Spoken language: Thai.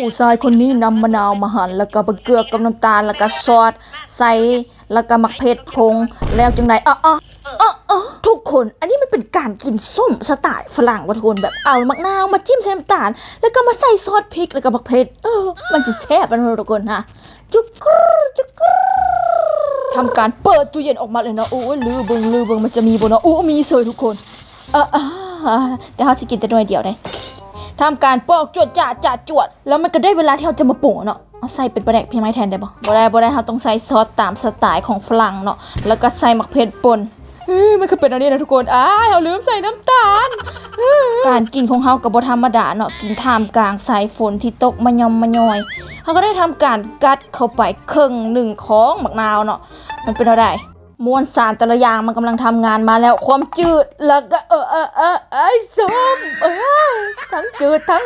ผู้ชายคนนี้นำมะนาวมาหั่นแล้วก็บะเกลือกับน้ำตาลแล้วก็ซอสใส่แล้วก็มักเผ็ดพงแล้วจังไดอ๋ออ๋ออ๋ออ๋อทุกคนอันนี้มันเป็นการกินส้มสไตล์ฝรั่งว่ะทุกคนแบบเอามะนาวมาจิ้มใส่น้ำตาล แล้วก็มาใส่ซอสพริกแล้วก็มักเผ็ดเออมันจะแซ่บมันทุกคนฮะจุกกรจุกกรทำการเปิดตู้เย็นออกมาเลยนะโอ้ยลือเบิงลือเบิงมันจะมีบ่เนะโอ้มีเสยทุกคนเอออ่าแต่เขาสิกินแต่หน่วยเดียวได้ ทำการปอกจวดจ่าจ่าจวด แล้วมันก็ได้เวลาที่เราจะมาปรุงเนาะเอาใส่เป็นปลาแดกเพียงไม้แทนได้บ่บ่ได้บ่ได้เราต้องใส่ซอสตามสไตล์ของฝรั่งเนาะแล้วก็ใส่มักเผ็ดป่นเฮ้ยมันคือเป็นอันนี้นะทุกคน อ้าเราลืมใส่น้ำตาล การกินของเฮากับบ่ธรรมดาเนาะ กินท่ามกลางสายฝนที่ตกมายอมมายอยเขาก็ได้ทำการกัดเข้าไปครึ่งหนึ่งของมะนาวเนาะ มันเป็นอะไรมวลสารแต่ละอย่างมันกำลังทำงานมาแล้ว ความจืด แล้วก็เออเออเออไอ้ส้มเอ้ ยทั้งจืดทั้